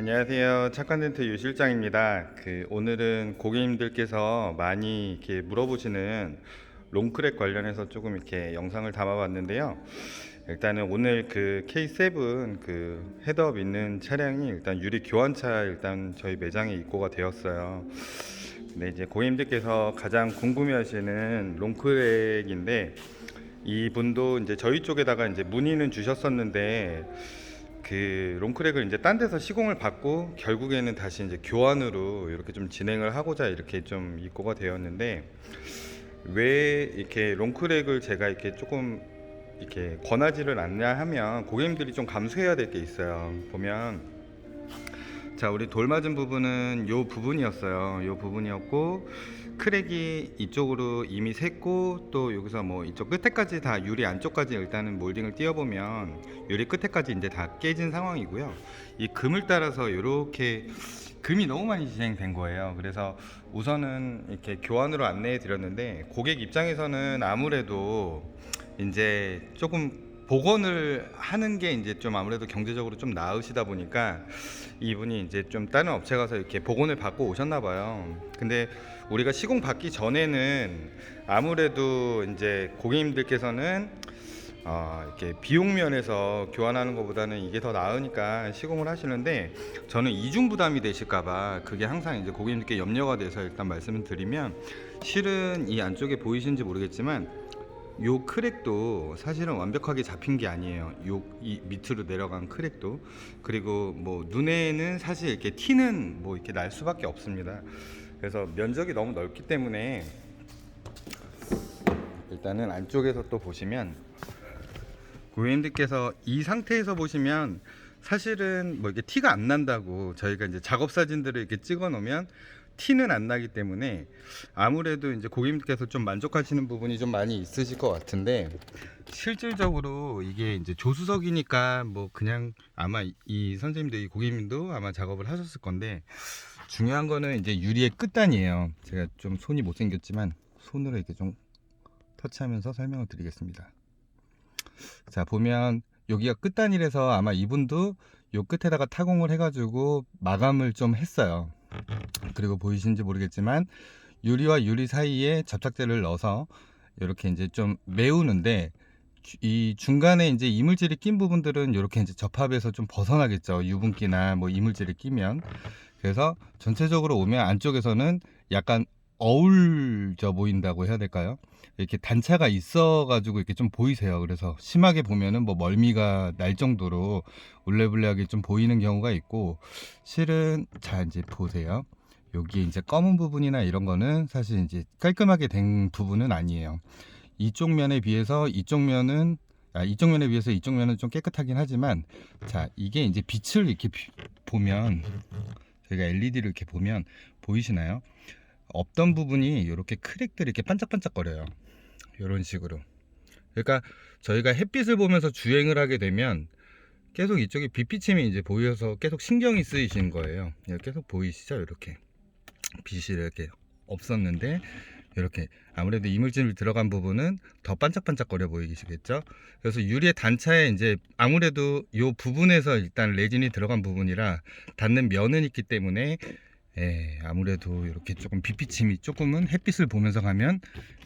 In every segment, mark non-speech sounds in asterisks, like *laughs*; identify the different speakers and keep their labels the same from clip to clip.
Speaker 1: 안녕하세요. 착한 덴트 유 실장입니다. 그 오늘은 고객님들께서 많이 이렇게 물어보시는 롱크랙 관련해서 조금 이렇게 영상을 담아봤는데요. 일단은 오늘 그 K7 그 헤드업 있는 차량이 일단 유리 교환차 일단 저희 매장에 입고가 되었어요. 근데 이제 고객님들께서 가장 궁금해하시는 롱크랙인데 이분도 이제 저희 쪽에다가 이제 문의는 주셨었는데 그 롱크랙을 이제 딴 데서 시공을 받고 결국에는 다시 이제 교환으로 이렇게 좀 진행을 하고자 이렇게 좀 입고가 되었는데 왜 이렇게 롱크랙을 제가 이렇게 조금 이렇게 권하지를 않냐 하면 고객님들이 좀 감수해야 될 게 있어요. 보면 자 우리 돌 맞은 부분은 요 부분이었어요. 요 부분이었고 크랙이 이쪽으로 이미 샜고 또 여기서 뭐 이쪽 끝에까지 다 유리 안쪽까지 일단은 몰딩을 띄워보면 유리 끝에까지 이제 다 깨진 상황이고요. 이 금을 따라서 이렇게 금이 너무 많이 진행된 거예요. 그래서 우선은 이렇게 교환으로 안내해 드렸는데 고객 입장에서는 아무래도 이제 조금 복원을 하는 게 이제 좀 아무래도 경제적으로 좀 나으시다 보니까 이분이 이제 좀 다른 업체 가서 이렇게 복원을 받고 오셨나 봐요. 근데 우리가 시공 받기 전에는 아무래도 이제 고객님들께서는 어, 이렇게 비용 면에서 교환하는 것보다는 이게 더 나으니까 시공을 하시는데 저는 이중 부담이 되실까봐 그게 항상 이제 고객님들께 염려가 돼서 일단 말씀을 드리면 실은 이 안쪽에 보이시는지 모르겠지만 요 크랙도 사실은 완벽하게 잡힌 게 아니에요. 요 이 밑으로 내려간 크랙도 그리고 뭐 눈에는 사실 이렇게 티는 뭐 이렇게 날 수밖에 없습니다. 그래서 면적이 너무 넓기 때문에 일단은 안쪽에서 또 보시면 고객님들께서 이 상태에서 보시면 사실은 뭐 이게 티가 안 난다고 저희가 이제 작업 사진들을 이렇게 찍어 놓으면 티는 안 나기 때문에 아무래도 이제 고객님께서 좀 만족하시는 부분이 좀 많이 있으실 것 같은데 실질적으로 이게 이제 조수석이니까 뭐 그냥 아마 이 선생님도 이 고객님도 아마 작업을 하셨을 건데 중요한 거는 이제 유리의 끝단이에요. 제가 좀 손이 못생겼지만 손으로 이렇게 좀 터치하면서 설명을 드리겠습니다. 자 보면 여기가 끝단이라서 아마 이분도 요 끝에다가 타공을 해가지고 마감을 좀 했어요. 그리고 보이신지 모르겠지만 유리와 유리 사이에 접착제를 넣어서 이렇게 이제 좀 메우는데 주- 이 중간에 이제 이물질이 낀 부분들은 이렇게 이제 접합에서 좀 벗어나겠죠. 유분기나 뭐 이물질이 끼면. 그래서 전체적으로 오면 안쪽에서는 약간 어울져 보인다고 해야 될까요? 이렇게 단차가 있어가지고 이렇게 좀 보이세요. 그래서 심하게 보면은 뭐 멀미가 날 정도로 울레블레하게 좀 보이는 경우가 있고 실은 자 이제 보세요. 여기에 이제 검은 부분이나 이런 거는 사실 이제 깔끔하게 된 부분은 아니에요. 이쪽 면에 비해서 이쪽 면은 아, 이쪽 면에 비해서 이쪽 면은 좀 깨끗하긴 하지만 자 이게 이제 빛을 이렇게 비- 보면 저희가 LED를 이렇게 보면 보이시나요? 없던 부분이 이렇게 크랙들이 이렇게 반짝반짝거려요. 이런 식으로. 그러니까 저희가 햇빛을 보면서 주행을 하게 되면 계속 이쪽에 빛비침이 이제 보여서 계속 신경이 쓰이신 거예요. 계속 보이시죠? 이렇게 빛이 이렇게 없었는데 이렇게 아무래도 이물질 들어간 부분은 더 반짝반짝거려 보이시겠죠? 그래서 유리의 단차에 이제 아무래도 이 부분에서 일단 레진이 들어간 부분이라 닿는 면은 있기 때문에 예, 아무래도 이렇게 조금 빛비침이 조금은 햇빛을 보면서 가면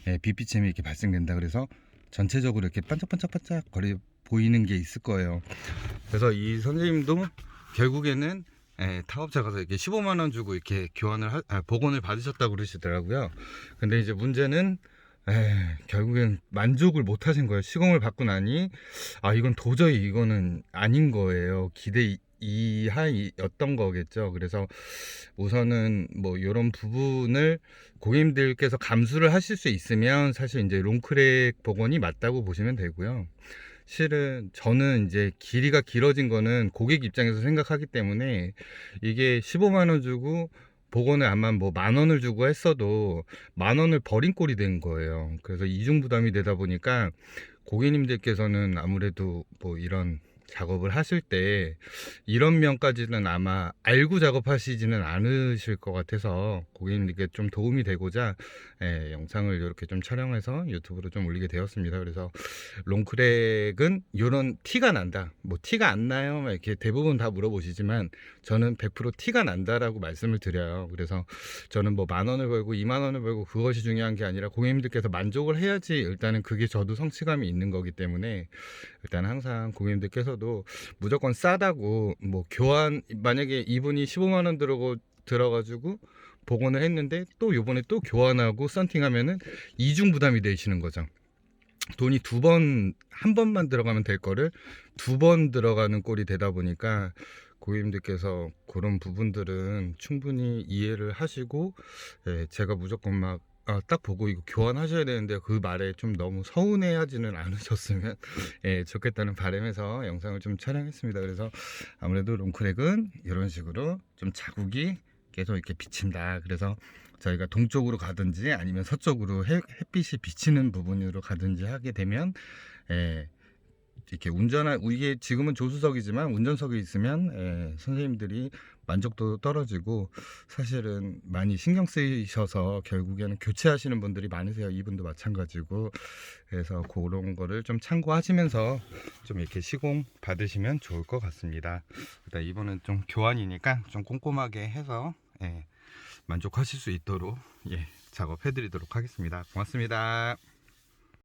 Speaker 1: 예, 빛비침이 이렇게 발생된다. 그래서 전체적으로 이렇게 반짝반짝반짝 거리 보이는 게 있을 거예요. 그래서 이 선생님도 결국에는 예, 타업체 가서 이렇게 15만 원 주고 이렇게 교환을 하, 아, 복원을 받으셨다고 그러시더라고요. 근데 이제 문제는 에, 결국엔 만족을 못 하신 거예요. 시공을 받고 나니 아 이건 도저히 이거는 아닌 거예요. 기대 이- 이하였던 거겠죠. 그래서 우선은 뭐 이런 부분을 고객님들께서 감수를 하실 수 있으면 사실 이제 롱크랙 복원이 맞다고 보시면 되고요. 실은 저는 이제 길이가 길어진 거는 고객 입장에서 생각하기 때문에 이게 15만 원 주고 복원을 아마 뭐 만 원을 주고 했어도 만 원을 버린 꼴이 된 거예요. 그래서 이중 부담이 되다 보니까 고객님들께서는 아무래도 뭐 이런 작업을 하실 때 이런 면까지는 아마 알고 작업하시지는 않으실 것 같아서 고객님께 좀 도움이 되고자 예, 영상을 이렇게 좀 촬영해서 유튜브로 좀 올리게 되었습니다. 그래서 롱크랙은 이런 티가 난다. 뭐 티가 안 나요? 막 이렇게 대부분 다 물어보시지만 저는 100% 티가 난다라고 말씀을 드려요. 그래서 저는 뭐 만 원을 벌고 2만 원을 벌고 그것이 중요한 게 아니라 고객님들께서 만족을 해야지 일단은 그게 저도 성취감이 있는 거기 때문에 일단 항상 고객님들께서 도 무조건 싸다고 뭐 교환 만약에 이분이 15만 원 들어고 들어가지고 복원을 했는데 또 요번에 또 교환하고 썬팅하면은 이중 부담이 되시는 거죠. 돈이 두 번, 한 번만 들어가면 될 거를 두 번 들어가는 꼴이 되다 보니까 고객님들께서 그런 부분들은 충분히 이해를 하시고, 예, 제가 무조건 막, 아, 딱 보고 이거 교환하셔야 되는데 그 말에 좀 너무 서운해 하지는 *laughs* 않으셨으면, 예, 좋겠다는 바람에서 영상을 좀 촬영했습니다. 그래서 아무래도 롱크랙은 이런 식으로 좀 자국이 계속 이렇게 비친다. 그래서 저희가 동쪽으로 가든지 아니면 서쪽으로 해, 햇빛이 비치는 부분으로 가든지 하게 되면 예, 이렇게 운전할 이게 지금은 조수석이지만 운전석에 있으면 예, 선생님들이 만족도 떨어지고 사실은 많이 신경 쓰이셔서 결국에는 교체하시는 분들이 많으세요. 이분도 마찬가지고 그래서 그런 거를 좀 참고하시면서 좀 이렇게 시공 받으시면 좋을 것 같습니다. 일단 이번은 좀 교환이니까 좀 꼼꼼하게 해서 예, 만족하실 수 있도록 예, 작업해 드리도록 하겠습니다. 고맙습니다.